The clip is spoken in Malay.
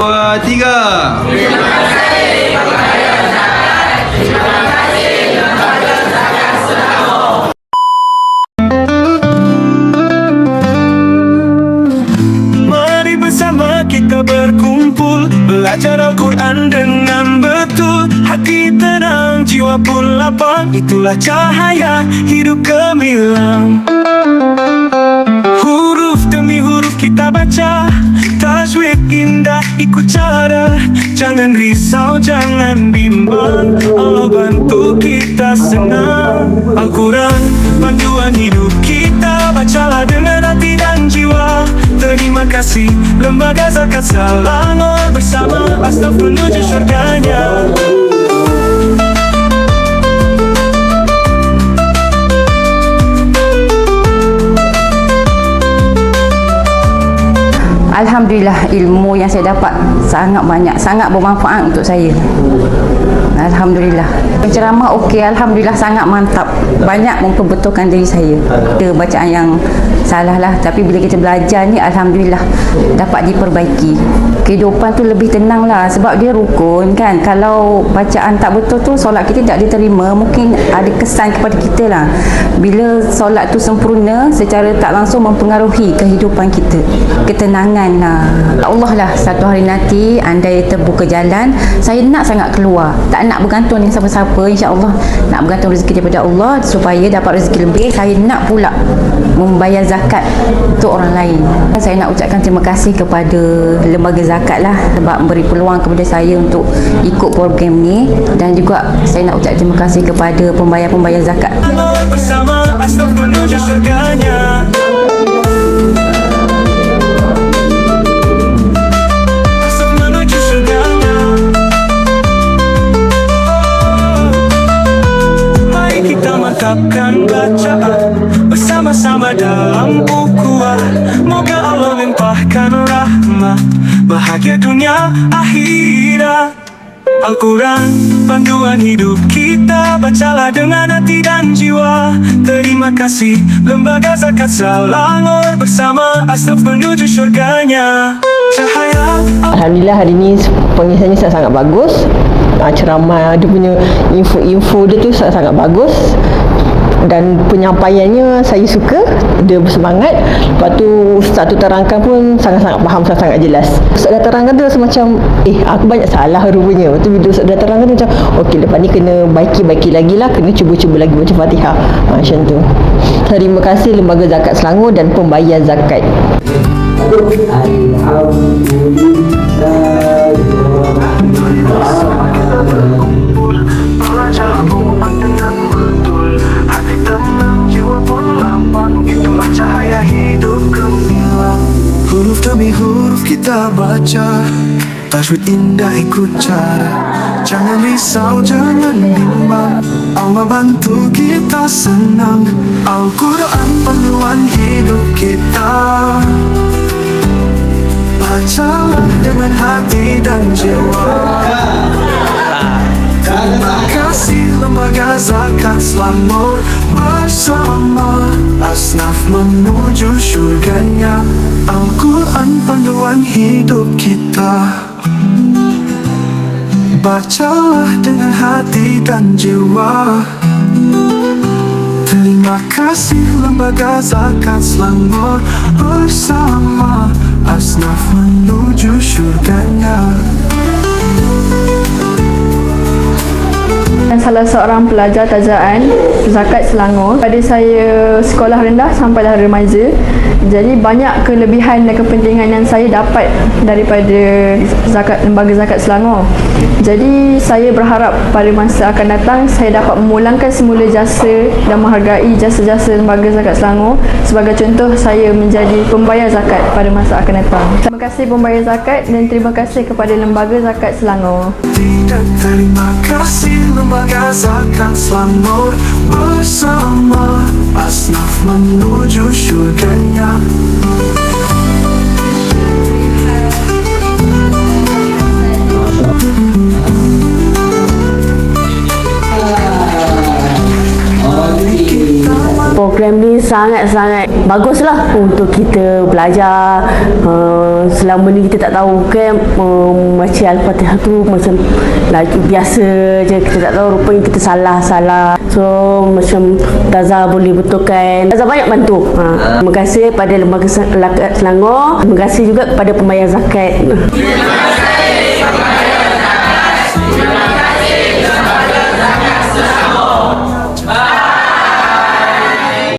Dua, tiga. Belajar Al-Quran dengan betul Hati tenang, jiwa pun lapang Itulah cahaya hidup gemilang Huruf demi huruf kita baca ikut cara Jangan risau, jangan bimbang. Allah bantu kita senang. Al-Quran panduan hidup kita. Bacalah dengan hati dan jiwa. Terima kasih Lembaga Zakat Selangor Bersama Astaf menuju syurganya Alhamdulillah ilmu yang saya dapat sangat banyak, sangat bermanfaat untuk saya. Alhamdulillah. Penceramah okey, Alhamdulillah sangat mantap. Banyak memperbetulkan diri saya. Ada bacaan yang salah lah, tapi bila kita belajar ni Alhamdulillah dapat diperbaiki. Kehidupan tu lebih tenang lah sebab dia rukun kan. Kalau bacaan tak betul tu solat kita tak diterima, mungkin ada kesan kepada kita lah. Bila solat tu sempurna, secara tak langsung mempengaruhi kehidupan kita. Ketenangan lah. Allah lah satu hari nanti andai terbuka jalan, saya nak sangat keluar. Tak nak bergantung dengan siapa-siapa. InsyaAllah nak bergantung rezeki daripada Allah supaya dapat rezeki lebih. Saya nak pula membayar zakat untuk orang lain. Saya nak ucapkan terima kasih kepada lembaga zakat lah sebab memberi peluang kepada saya untuk ikut program ni dan juga saya nak ucap terima kasih kepada pembayar-pembayar zakat. Bersama Bersama-sama dalam ukuah Moga Allah limpahkan rahmat. Bahagia dunia akhirat. Al-Quran, panduan hidup kita. Bacalah dengan hati dan jiwa. Terima kasih Lembaga Zakat Selangor Bersama Astaf menuju syurganya. Cahaya Alhamdulillah hari ni pengisahannya sangat, sangat bagus. Uh, Ceramah dia punya info-info dia tu sangat, sangat bagus dan penyampaiannya saya suka dia bersemangat. Lepas tu Ustaz tu terangkan pun sangat-sangat faham sangat-sangat jelas. Ustaz dah terangkan tu rasa macam eh aku banyak salah rupanya. Lepas tu bila Ustaz dah terangkan tu macam ok lepas ni kena baiki-baiki lagi lah kena cuba-cuba lagi baca fatihah. Ha, macam tu. Terima kasih Lembaga Zakat Selangor dan pembayar zakat. Belajar demi huruf kita baca. Tajwid indah ikut cara. Jangan risau, jangan bimbang. Allah bantu kita senang. Al-Quran panduan hidup kita. Bacalah dengan hati dan jiwa. Terima kasih Lembaga Zakat Selangor Bersama. Asnaf menuju syurganya panduan hidup kita. Bacalah dengan hati dan jiwa. Terima kasih Lembaga Zakat Selangor Bersama Asnaf menuju syurganya salah seorang pelajar tajaan zakat Selangor. Pada saya sekolah rendah sampai dah remaja. Jadi banyak kelebihan dan kepentingan yang saya dapat daripada zakat lembaga zakat Selangor jadi saya berharap pada masa akan datang saya dapat memulangkan semula jasa dan menghargai jasa-jasa lembaga zakat Selangor sebagai contoh saya menjadi pembayar zakat pada masa akan datang. Terima kasih pembayar zakat dan terima kasih kepada lembaga zakat Selangor. Terima kasih Lembaga Zakat Selangor Bersama Asnaf menuju syurganya program ni sangat-sangat baguslah untuk kita belajar. Uh, selama ni kita tak tahu kan uh, macam Al-Fatihah tu macam laju biasa je. Kita tak tahu rupanya kita salah-salah. So macam Taza boleh betulkan. Taza banyak bantu. Ha. terima kasih pada Lembaga Selangor. Terima kasih juga kepada pembayar zakat